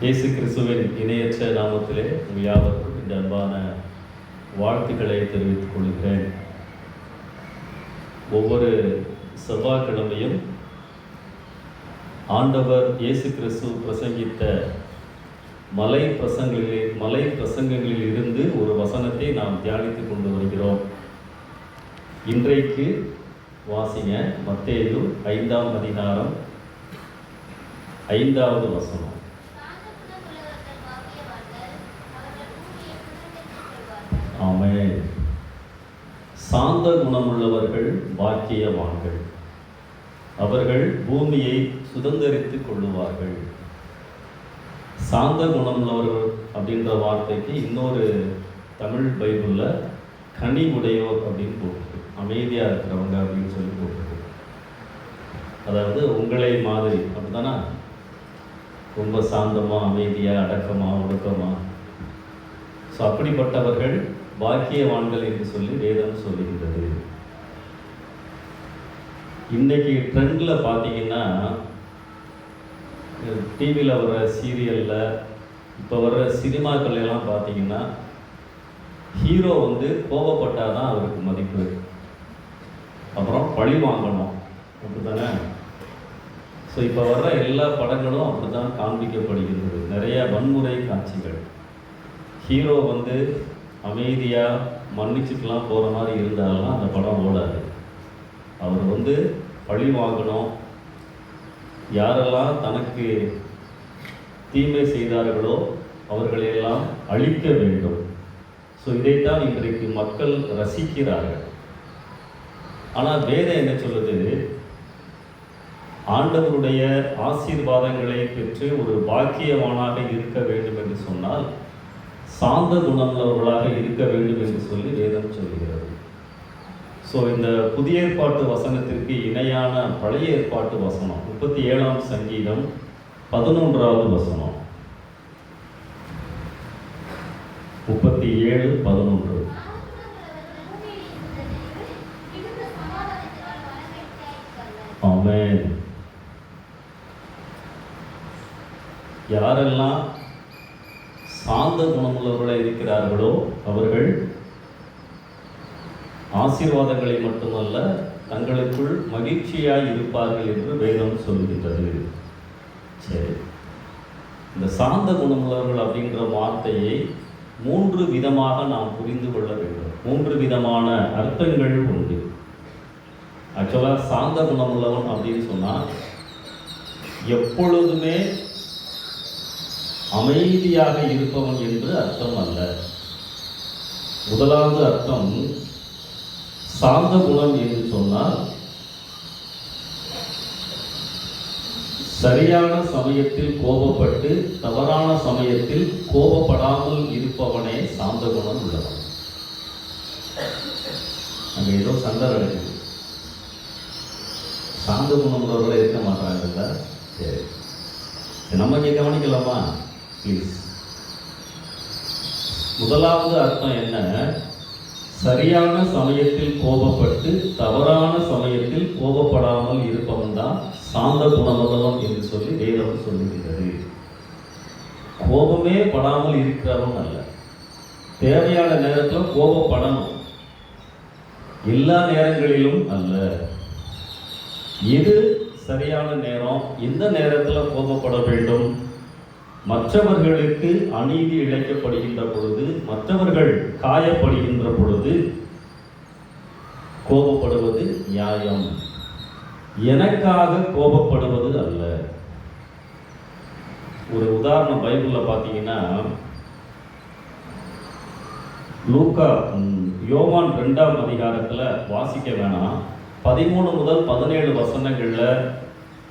இயேசு கிறிஸ்துவின் இணையற்ற நாமத்திலே உங்கள் யாவருக்கும் இந்த அன்பான வாழ்த்துக்களை தெரிவித்துக் கொள்கிறேன். ஒவ்வொரு செவ்வாய்க்கிழமையும் ஆண்டவர் இயேசு கிறிஸ்து பிரசங்கித்த மலை பிரசங்களில் மலை பிரசங்கங்களில் இருந்து ஒரு வசனத்தை நாம் தியானித்துக் கொண்டு வருகிறோம். இன்றைக்கு வாசிங்க மத்தேயு ஐந்தாம் அதிகாரம் ஐந்தாவது வசனம். சாந்த குணமுள்ளவர்கள் பாக்கியவான்கள். அவர்கள் பூமியை சுதந்தரித்துக் கொள்ளுவார்கள். சாந்த குணமுள்ளவர்கள் அப்படின்ற வார்த்தைக்கு இன்னொரு தமிழ் பைபிளில் கனி உடையோர் அப்படின்னு போட்டிருக்கு. அமைதியாக இருக்கிறவங்க அப்படின்னு சொல்லி போட்டிருக்கு. அதாவது உங்களை மாதிரி அப்படிதானே ரொம்ப சாந்தமாக அமைதியாக அடக்கமாக ஒடுக்கமாக ஸோ அப்படிப்பட்டவர்கள் பாக்கியவான்கள் என்று சொல்லி வேதம் சொல்லுகின்றது. இன்றைக்கி ட்ரெண்டில் பார்த்தீங்கன்னா டிவியில் வர சீரியலில் இப்போ வர்ற சினிமாக்கள் எல்லாம் பார்த்தீங்கன்னா ஹீரோ வந்து கோபப்பட்டால் தான் அவருக்கு மதிப்பு. அப்புறம் பழி வாங்கணும். அப்படிதானே ஸோ இப்போ வர்ற எல்லா படங்களும் அப்படி தான் காண்பிக்கப்படுகின்றது. நிறைய வன்முறை காட்சிகள். ஹீரோ வந்து அமைதியாக மன்னிச்சுட்டுலாம் போகிற மாதிரி இருந்தாலும் அந்த படம் ஓடாது. அவர் வந்து பழி வாங்கணும். யாரெல்லாம் தனக்கு தீமை செய்தார்களோ அவர்களையெல்லாம் அழிக்க வேண்டும். ஸோ இதைத்தான் இன்றைக்கு மக்கள் ரசிக்கிறார்கள். ஆனால் வேதம் என்ன சொல்லுது? ஆண்டவருடைய ஆசீர்வாதங்களை பெற்று ஒரு பாக்கியவானாக இருக்க வேண்டும் என்று சொன்னால் சாந்த குணமுள்ளவர்களாக இருக்க வேண்டும் என்று சொல்லி வேதம் சொல்கிறது ஸோ இந்த புதிய ஏற்பாட்டு வசனத்திற்கு இணையான பழைய ஏற்பாட்டு வசனம் முப்பத்தி ஏழாம் சங்கீதம் பதினொன்றாவது வசனம். முப்பத்தி ஏழு பதினொன்று. ஆமென். யாரெல்லாம் சாந்த குணமுள்ளவர்களாக இருக்கிறார்களோ அவர்கள் ஆசீர்வாதங்களை மட்டுமல்ல தங்களுக்குள் மகிழ்ச்சியாய் இருப்பார்கள் என்று வேதம் சொல்கின்றது சரி. இந்த சாந்த குணமுள்ளவர்கள் அப்படின்ற வார்த்தையை மூன்று விதமாக நாம் புரிந்து கொள்ள வேண்டும். மூன்று விதமான அர்த்தங்கள் உண்டு. ஆக்சுவலாக சாந்த குணமுள்ளவன் அப்படின்னு சொன்னால் எப்பொழுதுமே அமைதியாக இருப்பவன் என்று அர்த்தம் அல்ல முதலாவது அர்த்தம் சாந்த குணம் என்று சொன்னால் சரியான சமயத்தில் கோபப்பட்டு தவறான சமயத்தில் கோபப்படாமல் இருப்பவனே சாந்த குணம் உள்ளவன். அங்கே ஏதோ சண்டை நடக்குது. சாந்த குணம் உள்ளவர்களே இருக்க மாட்டாங்கல்ல? சரி. சரி, நம்ம இங்கே கவனிக்கலாமா? ப்ளீஸ் முதலாவது அர்த்தம் என்ன? சரியான சமயத்தில் கோபப்பட்டு தவறான சமயத்தில் கோபப்படாமல் இருப்பவன் தான் சாந்த குணமுள்ளவன் என்று சொல்லி வேதம் சொல்லுகிறது. கோபமே படாமல் இருக்கிறவன் அல்ல. தேவையான நேரத்தில் கோபப்படணும். எல்லா நேரங்களிலும் அல்ல. எது சரியான நேரம்? எந்த நேரத்தில் கோபப்பட வேண்டும்? மற்றவர்களுக்கு அநீதி இழைக்கப்படுகின்ற பொழுது மற்றவர்கள் காயப்படுகின்ற பொழுது கோபப்படுவது நியாயம். எனக்காக கோபப்படுவது அல்ல. ஒரு உதாரணம் பைபிளில் பார்த்தீங்கன்னா லூக்கா யோவான் ரெண்டாம் அதிகாரத்தில் வாசிக்க வேணாம். பதிமூணு முதல் பதினேழு வசனங்களில்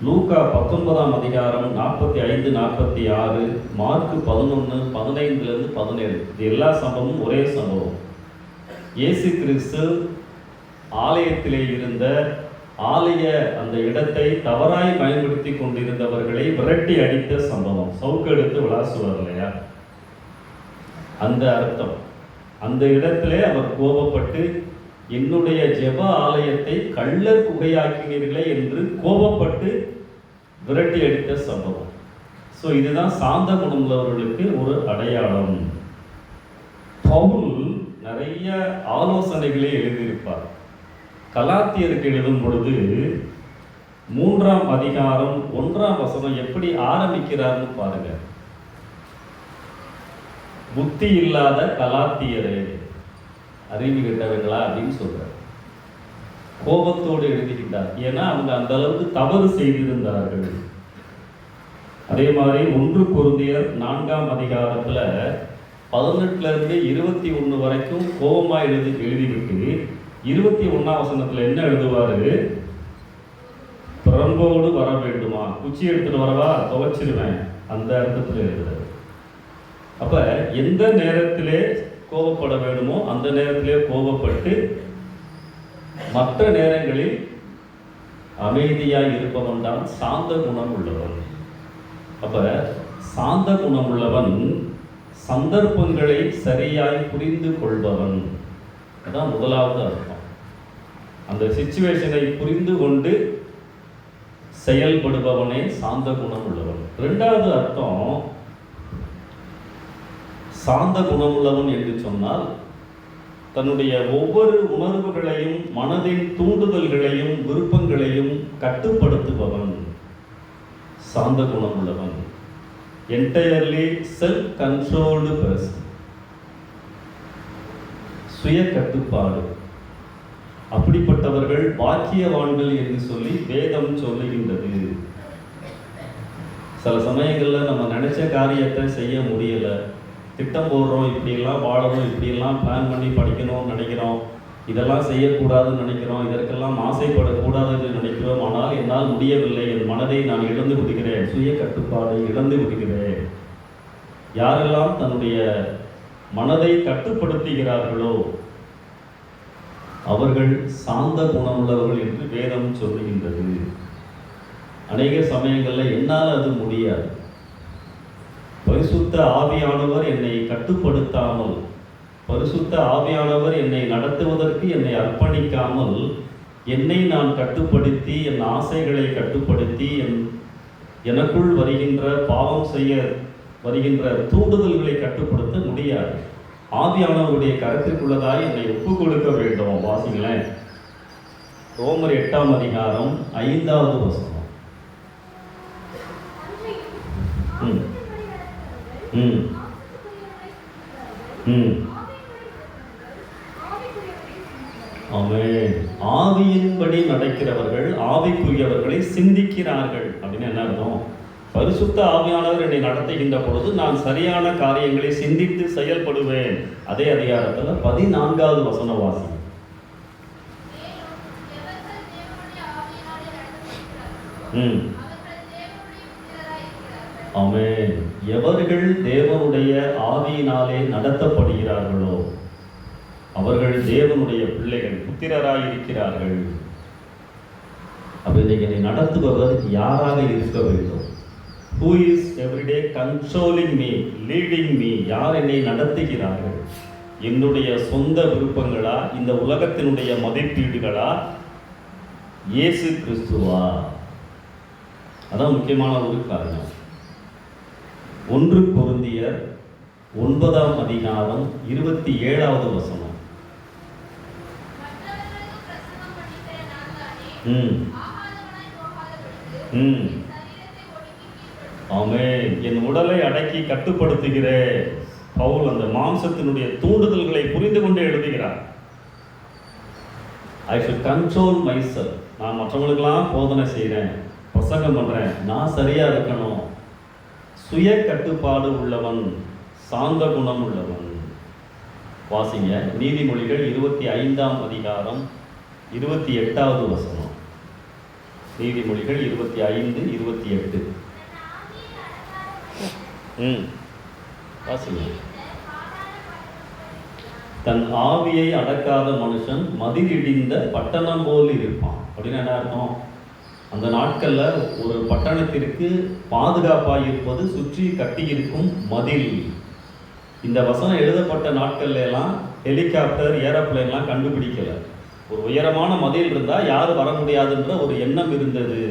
லூக்கா பத்தொன்பதாம் அதிகாரம் நாற்பத்தி ஐந்து நாற்பத்தி ஆறு மார்க்கு பதினொன்று பதினைந்துலேருந்து பதினேழு. இது எல்லா சம்பவமும் ஒரே சம்பவம். இயேசு கிறிஸ்து ஆலயத்திலே இருந்த ஆலய அந்த இடத்தை தவறாய் பயன்படுத்தி கொண்டிருந்தவர்களை விரட்டி அடித்த சம்பவம். சவுக்கு எடுத்து விளாசுவார் இல்லையா? அந்த அர்த்தம். அந்த இடத்திலே அவர் கோபப்பட்டு என்னுடைய ஜெப ஆலயத்தை கள்ளர் குகையாக்கினீர்களே என்று கோபப்பட்டு விரட்டி அடித்த சம்பவம். ஸோ இதுதான் சாந்த குணமுள்ளவர்களுக்கு ஒரு அடையாளம். பவுல் நிறைய ஆலோசனைகளை எழுதியிருப்பார். கலாத்தியருக்கு எழுதும் பொழுது மூன்றாம் அதிகாரம் ஒன்றாம் வசனம் எப்படி ஆரம்பிக்கிறார்னு பாருங்க. புத்தி இல்லாத கலாத்தியரே அறிவு கெட்டவங்களா அப்படின்னு சொல்கிறார் கோபத்தோடு எழுதுகின்றார். ஏன்னா அவங்க அந்த அளவுக்கு தவறு செய்திருந்தார்கள். அதே மாதிரி ஒன்று பொருந்தியர் நான்காம் அதிகாரத்தில் பதினெட்டுல இருந்து இருபத்தி ஒண்ணு வரைக்கும் கோபமா எழுதி எழுதிவிட்டு இருபத்தி ஒன்றாம் வசனத்தில் என்ன எழுதுவாரு? பிரம்போடு வர வேண்டுமா? குச்சி எடுத்துட்டு வரவா? துவைச்சிருவேன். அந்த அர்த்தத்தில் எழுதுறாரு. அப்ப எந்த நேரத்திலே கோபப்பட வேண்டுமோ அந்த நேரத்திலே கோபப்பட்டு மற்ற நேரங்களில் அமைதியாக இருப்பவன் தான் சாந்த குணம் உள்ளவன் அப்போ சாந்த குணம் உள்ளவன் சந்தர்ப்பங்களை சரியாய் புரிந்து கொள்பவன். அதான் முதலாவது அர்த்தம். அந்த சுச்சுவேஷனை புரிந்து கொண்டு செயல்படுபவனே சாந்த குணம் உள்ளவன் ரெண்டாவது அர்த்தம் சாந்த குணமுள்ளவன் என்று சொன்னால் தன்னுடைய ஒவ்வொரு உணர்வுகளையும் மனதின் தூண்டுதல்களையும் விருப்பங்களையும் கட்டுப்படுத்துபவன். சாந்த குணமுள்ளவன். என்டையர்லி செல்ஃப் கண்ட்ரோல்டு பர்சன் சுய கட்டுப்பாடு அப்படிப்பட்டவர்கள் பாக்கியவான்கள் என்று சொல்லி வேதம் சொல்லுகின்றது. சில சமயங்களில் நம்ம நினைச்ச காரியத்தை செய்ய முடியல. திட்டம் போடுறோம் இப்படியெல்லாம் வாழணும் இப்படியெல்லாம் பிளான் பண்ணி படிக்கணும்னு நினைக்கிறோம். இதெல்லாம் செய்யக்கூடாதுன்னு நினைக்கிறோம். இதற்கெல்லாம் ஆசைப்படக்கூடாதுன்னு நினைக்கிறோம். ஆனால் என்னால் முடியவில்லை. என் மனதை நான் இழந்து விடுகிறேன். சுய கட்டுப்பாடை இழந்து விடுகிறேன். யாரெல்லாம் தன்னுடைய மனதை கட்டுப்படுத்துகிறார்களோ அவர்கள் சாந்த குணமுள்ளவர்கள் என்று வேதம் சொல்லுகின்றது. அநேக சமயங்களில் என்னால் அது முடியாது. பரிசுத்த ஆவியானவர் என்னை கட்டுப்படுத்தாமல் பரிசுத்த ஆவியானவர் என்னை நடத்துவதற்கு என்னை அர்ப்பணிக்காமல் என்னை நான் கட்டுப்படுத்தி என் ஆசைகளை கட்டுப்படுத்தி என் எனக்குள் வருகின்ற பாவம் செய்ய வருகின்ற தூண்டுதல்களை கட்டுப்படுத்த முடியாது. ஆவியானவருடைய கருத்திற்குள்ளதாய் என்னை ஒப்பு கொடுக்க வேண்டும் வாசிங்களேன். ரோமர் எட்டாம் அதிகாரம் ஐந்தாவது வசனம். ம். ம். ம். ஆமென். ஆவியின்படி நடக்கிறவர்கள் ஆவிக்குரியவர்களை சிந்திக்கிறார்கள் அப்படின்னு என்ன அர்த்தம்? பரிசுத்த ஆவியானவர் என்னை நடத்துகின்ற பொழுது நான் சரியான காரியங்களை சிந்தித்து செயல்படுவேன். அதே அதிகாரத்தில் பதினான்காவது வசன வாசி. ம். ஆமே எவர்கள் தேவனுடைய ஆவியினாலே நடத்தப்படுகிறார்களோ அவர்கள் தேவனுடைய பிள்ளைகள் புத்திரராயிருக்கிறார்கள். இருக்கிறார்கள் அப்ப என்னை நடத்துபவர் யாராக இருக்க வேண்டும்? Who is every day controlling me leading me யார் என்னை நடத்துகிறார்கள்? என்னுடைய சொந்த விருப்பங்களா? இந்த உலகத்தினுடைய மதிப்பீடுகளா? இயேசு கிறிஸ்துவா. அதான் முக்கியமான ஒரு காரணம். ஒன்று பொருந்தியர் ஒன்பதாம் அதிகாரம் இருபத்தி ஏழாவது வசனம். ம். ம். ஆமென். என் உடலை அடக்கி கட்டுப்படுத்துகிறேன் பவுல் அந்த மாம்சத்தினுடைய தூண்டுதல்களை புரிந்து கொண்டு எழுதுகிறார். ஐ ஷுட் கண்ட்ரோல் மைசெல் நான் மற்றவங்களுக்கெல்லாம் போதனை செய்கிறேன் பிரசங்கம் பண்ணுறேன் நான் சரியாக இருக்கணும். சுய கட்டுப்பாடு உள்ளவன் சாந்த குணம் உள்ளவன். வாசிங்க. நீதிமொழிகள் இருபத்தி ஐந்தாம் அதிகாரம் இருபத்தி எட்டாவது வசனம். நீதிமொழிகள் இருபத்தி ஐந்து இருபத்தி எட்டு. ம். வாசிங்க. தன் ஆவியை அடக்காத மனுஷன் மதிலிடிந்த பட்டணம் போல் இருப்பான். அப்படின்னு என்ன அர்த்தம்? அந்த நாட்களில் ஒரு பட்டணத்திற்கு பாதுகாப்பாக இருப்பது சுற்றி கட்டியிருக்கும் மதில். இந்த வசனம் எழுதப்பட்ட நாட்கள்ல எல்லாம் ஹெலிகாப்டர் ஏரோப்ளைன்லாம் கண்டுபிடிக்கலை. ஒரு உயரமான மதில் இருந்தால் யாரும் வர முடியாதுன்ற ஒரு எண்ணம் இருந்தது.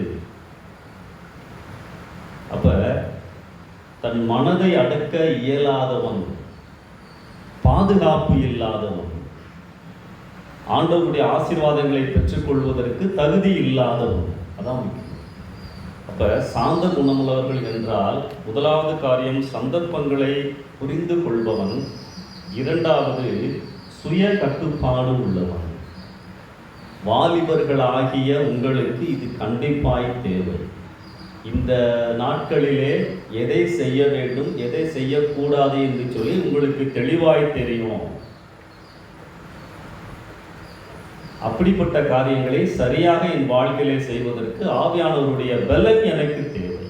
அப்போ தன் மனதை அடக்க இயலாதவன் பாதுகாப்பு இல்லாதவன் ஆண்டவருடைய ஆசீர்வாதங்களை பெற்றுக்கொள்வதற்கு தகுதி இல்லாதவன் அதான் முக்கியம். அப்போ சாந்த குணமுள்ளவர்கள் என்றால் முதலாவது காரியம் சந்தர்ப்பங்களை புரிந்து கொள்பவன் இரண்டாவது சுய கட்டுப்பாடு உள்ளவன். வாலிபர்களாகிய உங்களுக்கு இது கண்டிப்பாய் தேவை. இந்த நாட்களிலே எதை செய்ய வேண்டும் எதை செய்யக்கூடாது என்று சொல்லி உங்களுக்கு தெளிவாய் தெரியும். அப்படிப்பட்ட காரியங்களை சரியாக என் வாழ்க்கையிலே செய்வதற்கு ஆவியானவருடைய பலன் எனக்கு தேவை.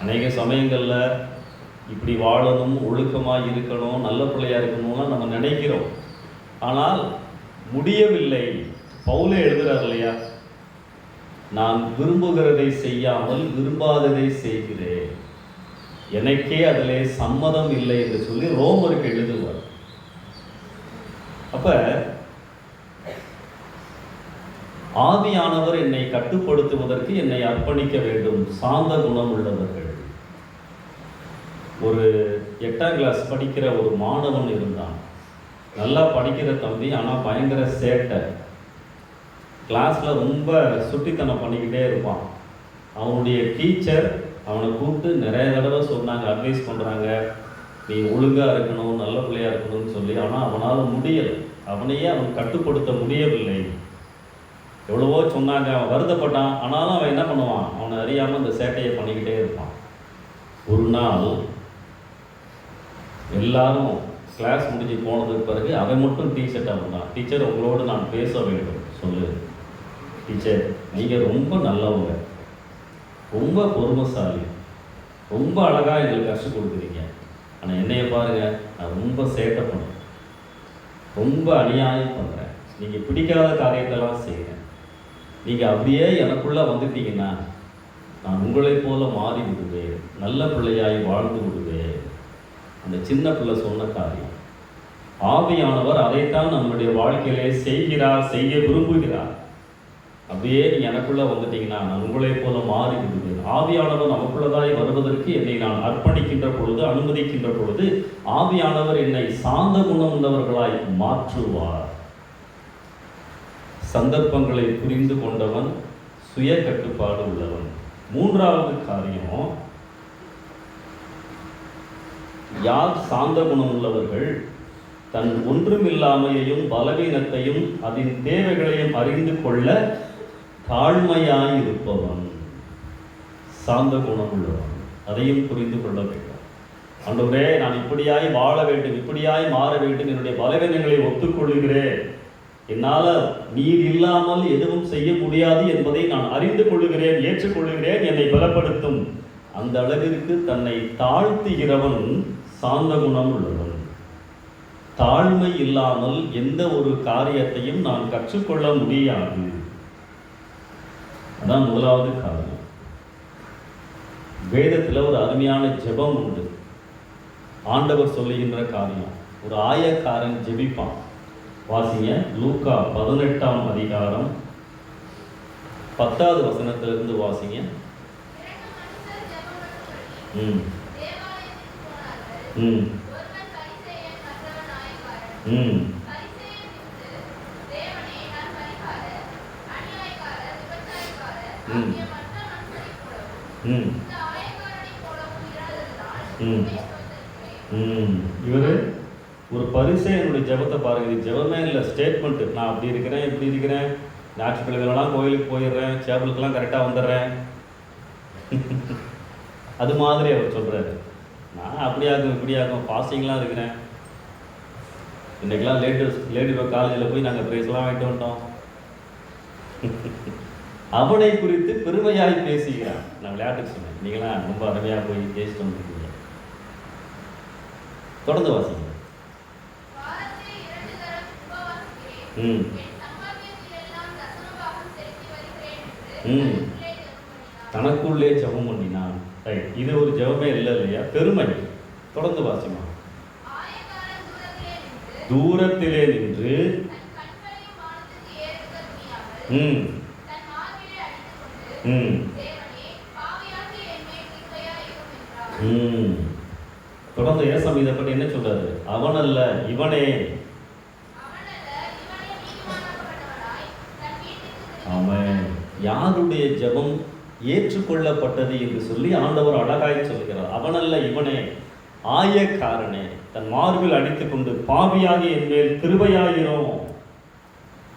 அநேக சமயங்களில் இப்படி வாழணும் ஒழுக்கமாக இருக்கணும் நல்ல பிள்ளையாக இருக்கணும்லாம் நம்ம நினைக்கிறோம். ஆனால் முடியவில்லை. பவுலே எழுதுறார் இல்லையா? நான் விரும்புகிறதை செய்யாமல் விரும்பாததை செய்கிறேன். எனக்கே அதிலே சம்மதம் இல்லை என்று சொல்லி ரோமருக்கு எழுதுவார். அப்போ ஆவியானவர் என்னை கட்டுப்படுத்துவதற்கு என்னை அர்ப்பணிக்க வேண்டும். சாந்த குணம் உள்ளவர்கள் ஒரு எட்டாம் கிளாஸ் படிக்கிற ஒரு மாணவன் இருந்தான். நல்லா படிக்கிற தம்பி ஆனால் பயங்கர சேட்டை. கிளாஸில் ரொம்ப சுட்டித்தனம் பண்ணிக்கிட்டே இருப்பான். அவனுடைய டீச்சர் அவனை கூப்பிட்டு நிறைய தடவை சொன்னாங்க அட்வைஸ் பண்ணுறாங்க நீ ஒழுங்காக இருக்கணும் நல்ல பிள்ளையாக இருக்கணும்னு சொல்லி. ஆனால் அவனால் முடியலை. அவனையே அவன் கட்டுப்படுத்த முடியவில்லை. எவ்வளவோ சொன்னாங்க அவன் வருத்தப்பட்டான். ஆனாலும் அவன் என்ன பண்ணுவான்? அவனை அறியாமல் இந்த சேட்டையை பண்ணிக்கிட்டே இருப்பான். ஒரு நாள் எல்லாரும் கிளாஸ் முடிஞ்சு போனதுக்கு பிறகு அவன் மட்டும் டீச்சர்ட்டாக வந்தான். டீச்சர் உங்களோடு நான் பேச வேண்டும். சொல்லு. டீச்சர் நீங்கள் ரொம்ப நல்லவங்க. ரொம்ப பொறுமைசாலி. ரொம்ப அழகாக எங்களுக்கு கஷ்டம் கொடுக்குறீங்க. ஆனால் என்னையை பாருங்கள் நான் ரொம்ப சேட்டை பண்ணுறேன் ரொம்ப அநியாயம் பண்ணுறேன் நீங்கள் பிடிக்காத காரியத்தெல்லாம் செய்கிறேன் நீங்கள் அப்படியே எனக்குள்ளே வந்துட்டீங்கன்னா நான் உங்களைப் போல மாறி விடுவேன். நல்ல பிள்ளையாய் வாழ்ந்து விடுவேன். அந்த சின்ன பிள்ளை சொன்ன காரியம். ஆவியானவர் அதைத்தான் நம்முடைய வாழ்க்கையிலே செய்கிறார் செய்ய விரும்புகிறார். அப்படியே நீங்கள் எனக்குள்ளே வந்துட்டீங்கன்னா நான் உங்களைப் போல மாறி விடுவேன். ஆவியானவர் நமக்குள்ளதாய் வருவதற்கு என்னை நான் அர்ப்பணிக்கின்ற பொழுது அனுமதிக்கின்ற பொழுது ஆவியானவர் என்னை சாந்த குணம் உள்ளவர்களாய் மாற்றுவார். சந்தர்ப்பங்களை புரிந்து கொண்டவன் சுய கட்டுப்பாடு உள்ளவன். மூன்றாவது காரியம் யார் சாந்த குணம் உள்ளவர்கள் தன் ஒன்றுமில்லாமையையும் பலவீனத்தையும் அதன் தேவைகளையும் அறிந்து கொள்ள தாழ்மையாயிருப்பவன். சாந்த குணம் உள்ளவன் அதையும் புரிந்து கொள்ள வேண்டும். ஆண்டவரே நான் இப்படியாய் வாழ வேண்டும் இப்படியாய் மாற வேண்டும் என்னுடைய பலவீனங்களை ஒத்துக்கொள்கிறேன். என்னால் நீர் இல்லாமல் எதுவும் செய்ய முடியாது என்பதை நான் அறிந்து கொள்ளுகிறேன் ஏற்றுக்கொள்ளுகிறேன் என்னை பலப்படுத்தும். அந்த அளவிற்கு தன்னை தாழ்த்துகிறவன் சாந்த குணம் உள்ளவன். தாழ்மை இல்லாமல் எந்த ஒரு காரியத்தையும் நான் கற்றுக்கொள்ள முடியாது. அதான் முதலாவது காரணம். வேதத்தில் ஒரு அருமையான ஜெபம் உண்டு. ஆண்டவர் சொல்லுகின்ற காரியம் ஒரு ஆயக்காரன் ஜெபிப்பான். வாசிங்க. லூக்கா பதினெட்டாம் அதிகாரம் பத்தாவது வசனத்திலிருந்து வாசிங்க. ம். ம். ம். ம் ம் ம் இவர் ஒரு என்னுடைய ஜெபத்தை பாருங்க. இது ஜெபமே இல்லை ஸ்டேட்மெண்ட்டு நான் அப்படி இருக்கிறேன் இப்படி இருக்கிறேன். ஞாயிற்றுக்கிழமைலாம் கோயிலுக்கு போயிடுறேன் சேவலுக்கெல்லாம் கரெக்டாக வந்துடுறேன். அது மாதிரி அவர் சொல்கிறாரு நான் அப்படியாகும் இப்படியாகும் ஃபாஸ்டிங்லாம் இருக்கிறேன். இன்றைக்கெல்லாம் லேடிஸ் லேடி காலேஜில் போய் நாங்கள் ப்ரைஸ்லாம் வாங்கிட்டு வந்துட்டோம். அவனை குறித்து பெருமையாய் பேசுகிறான். நான் விளையாட்டுக்கு சொன்னேன். நீங்களாம் ரொம்ப அருமையாக போய் பேசிட்டு வந்துருக்கீங்க. தொடர்ந்து வாசிங்க. ம். ம். தனக்குள்ளே ஜபம் பண்ணினான். ரைட் இது ஒரு ஜபமே இல்லை இல்லையா? பெருமை தொடர்ந்து வாசிமா. தூரத்திலே நின்று ம். ம். தொடர்ந்து ஏசம் இதை பற்றி என்ன சொல்றாரு? அவன் அல்ல இவனே. யாருடைய ஜெபம் ஏற்றுக்கொள்ளப்பட்டது என்று சொல்லி ஆண்டவர் அழகாய் சொல்கிறார். அவனல்ல இவனே ஆயக்காரனே தன் மார்பில் அடித்துக் கொண்டு பாவியாகி என் மேல் கிருபையாயிரும்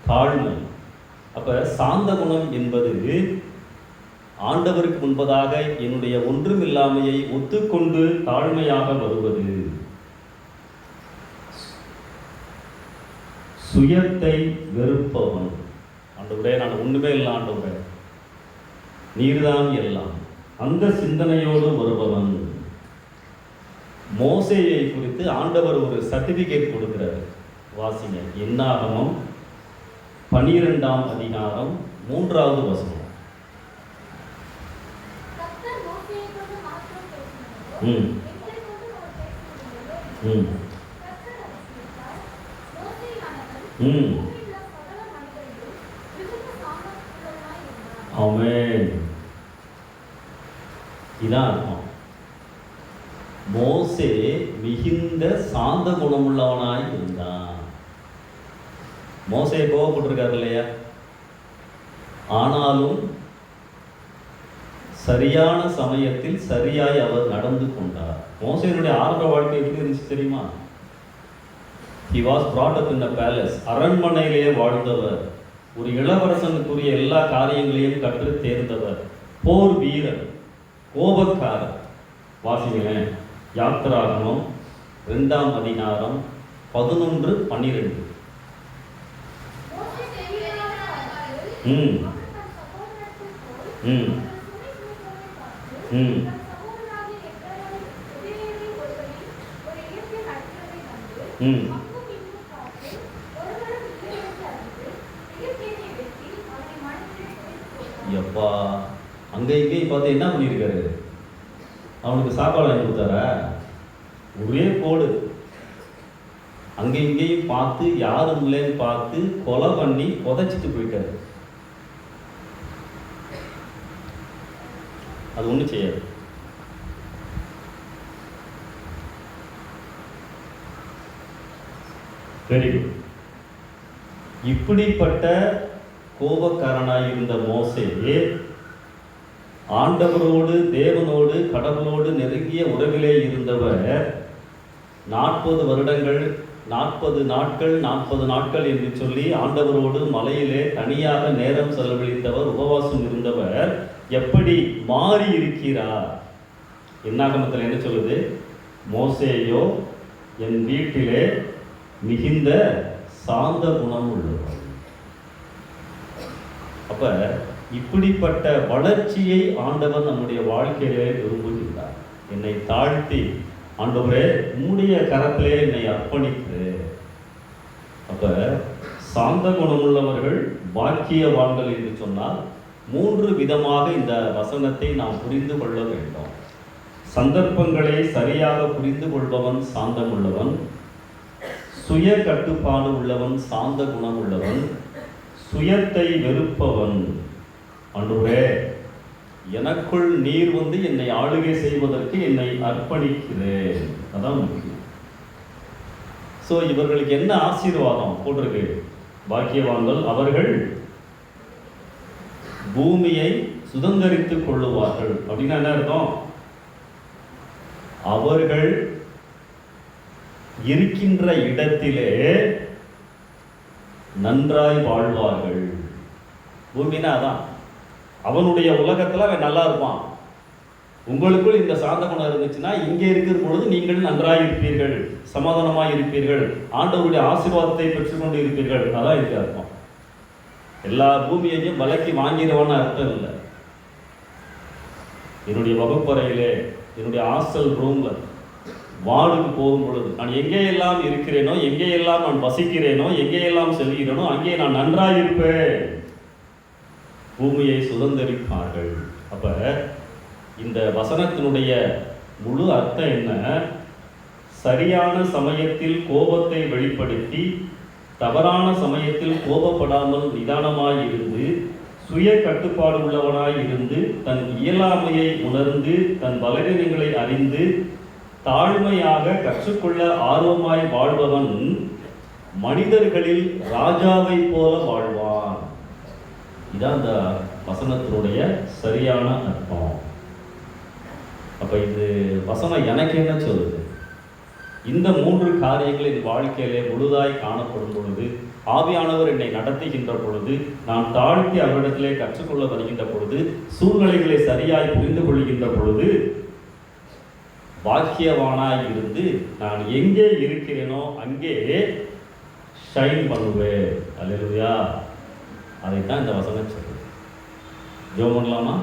தாழ்மை. அப்ப சாந்த குணம் என்பது ஆண்டவருக்கு முன்பதாக என்னுடைய ஒன்றுமில்லாமையை ஒத்துக்கொண்டு தாழ்மையாக வருவது. சுயத்தை வெறுப்பவன். ஆண்டவரே நான் ஒண்ணுமே இல்லை ஆண்டவரே. நீர்தான் எல்லாம். அந்த சிந்தனையோடு வருபவன். மோசேயை குறித்து ஆண்டவர் ஒரு சர்டிபிகேட் கொடுக்கிறார். வாசிங்க. என்னாகமம் பனிரெண்டாம் அதிகாரம் மூன்றாவது வசனம். ம். ம். ம். அமேன் இதான் அர்த்தம். மோசே மிகுந்த சாந்த குணமுள்ளவனாய் இருந்தான். மோசே கோவப்பட்டிருக்காரு இல்லையா? ஆனாலும் சரியான சமயத்தில் சரியாய் அவர் நடந்து கொண்டார். மோசையினுடைய ஆரம்ப வாழ்க்கை எப்படி இருந்துச்சு தெரியுமா? He was brought up in a அரண்மனையிலேயே வாழ்ந்தவர். ஒரு இளவரசனுக்குரிய எல்லா காரியங்களையும் கற்று தேர்ந்தவர் போர் வீரர் கோபக்காரர். வாசிக்கிறேன் யாத்திராகமம் ரெண்டாம் அதிகாரம் பதினொன்று பன்னிரெண்டு. ம். ம். ம். ம். அங்கே இங்கேயும் பார்த்து என்ன பண்ணியிருக்காரு? அவனுக்கு சாப்பாடு வாங்கி கொடுத்தாரா? ஒரே கோடு. அங்கே இங்கேயும் பார்த்து யாரும் இல்லைன்னு பார்த்து கொலை பண்ணி புதைச்சிட்டு போயிட்டாரு. அது ஒன்றும் செய்யாது. வெரி குட் இப்படிப்பட்ட கோபக்காரனாக இருந்த மோசையே ஆண்டவரோடு தேவனோடு கடவுளோடு நெருங்கிய உறவிலே இருந்தவர் நாற்பது வருடங்கள் நாற்பது நாட்கள் நாற்பது நாட்கள் என்று சொல்லி ஆண்டவரோடு மலையிலே தனியாக நேரம் செலவழித்தவர் உபவாசம் இருந்தவர் எப்படி மாறி இருக்கிறார் என்னாகமத்தில் என்ன சொல்லுது? மோசேயோ என் வீட்டிலே மிகுந்த சாந்த குணம் உள்ளவர். அப்போ இப்படிப்பட்ட வளர்ச்சியை ஆண்டவர் நம்முடைய வாழ்க்கையிலே விரும்புகின்றார். என்னை தாழ்த்தி ஆண்டவரே உம்முடைய கரத்திலே என்னை அர்ப்பணித்து. அப்ப சாந்த குணமுள்ளவர்கள் பாக்கியவான்கள் என்று சொன்னால் மூன்று விதமாக இந்த வசனத்தை நாம் புரிந்து கொள்ள வேண்டும். சந்தர்ப்பங்களை சரியாக புரிந்து கொள்பவன் சாந்தமுள்ளவன். சுய கட்டுப்பாடு உள்ளவன் சாந்த குணம் உள்ளவன் சுயத்தை வெறுப்பவன். அன்றுவே எனக்குள் நீர் வந்து என்னை ஆளுகை செய்வதற்கு என்னை அர்ப்பணிக்கிறேன். அதான் முக்கியம். ஸோ இவர்களுக்கு என்ன ஆசீர்வாதம் போட்டிருக்கு? பாக்கியவான்கள் அவர்கள் பூமியை சுதந்திரித்துக் கொள்ளுவார்கள். அப்படின்னா என்ன அர்த்தம்? அவர்கள் இருக்கின்ற இடத்திலே நன்றாய் வாழ்வார்கள். பூமினா அதான். அவனுடைய உலகத்தில் அவன் நல்லா இருப்பான். உங்களுக்குள் இந்த சாந்த குணம் இருந்துச்சுன்னா இங்கே இருக்கிற பொழுது நீங்கள் நன்றாக இருப்பீர்கள் சமாதானமாக இருப்பீர்கள் ஆண்டவருடைய ஆசீர்வாதத்தை பெற்றுக்கொண்டு இருப்பீர்கள். அதான் இதுக்கு அர்த்தம் எல்லா பூமியையும் விலைக்கு வாங்கிறவன்னு அர்த்தம் இல்லை. என்னுடைய வகுப்பறையிலே என்னுடைய ஹாஸ்டல் ரூம்ல வார்டுக்கு போகும் பொழுது நான் எங்கேயெல்லாம் இருக்கிறேனோ எங்கேயெல்லாம் நான் வசிக்கிறேனோ எங்கேயெல்லாம் செல்கிறேனோ அங்கே நான் நன்றாக இருப்பேன். பூமியை சுதந்தரிப்பார்கள். அப்போ இந்த வசனத்தினுடைய முழு அர்த்தம் என்ன? சரியான சமயத்தில் கோபத்தை வெளிப்படுத்தி தவறான சமயத்தில் கோபப்படாமல் நிதானமாய் இருந்து சுய கட்டுப்பாடு உள்ளவனாய் இருந்து தன் இயலாமையை உணர்ந்து தன் பலவீனங்களை அறிந்து தாழ்மையாக கற்றுக்கொள்ள ஆர்வமாய் வாழ்பவன் மனிதர்களில் ராஜாவை போல வாழ்வான். இதான் அந்த வசனத்தினுடைய சரியான அர்த்தம். அப்போ இது வசனம் எனக்கு என்ன சொல்லுது? இந்த மூன்று காரியங்கள் என் வாழ்க்கையிலே முழுதாய் காணப்படும் பொழுது ஆவியானவர் என்னை நடத்துகின்ற பொழுது நான் தாழ்த்தி அவரிடத்திலே கற்றுக்கொள்ள வருகின்ற பொழுது சூழ்நிலைகளை சரியாய் புரிந்து கொள்கின்ற பொழுது பாக்கியவானாய் இருந்து நான் எங்கே இருக்கிறேனோ அங்கே ஷைன் பண்ணுவேன். அல்லேலூயா. அதைத்தான் இந்த வசனம் சொல்லுது. ஜோம் பண்ணலாமா?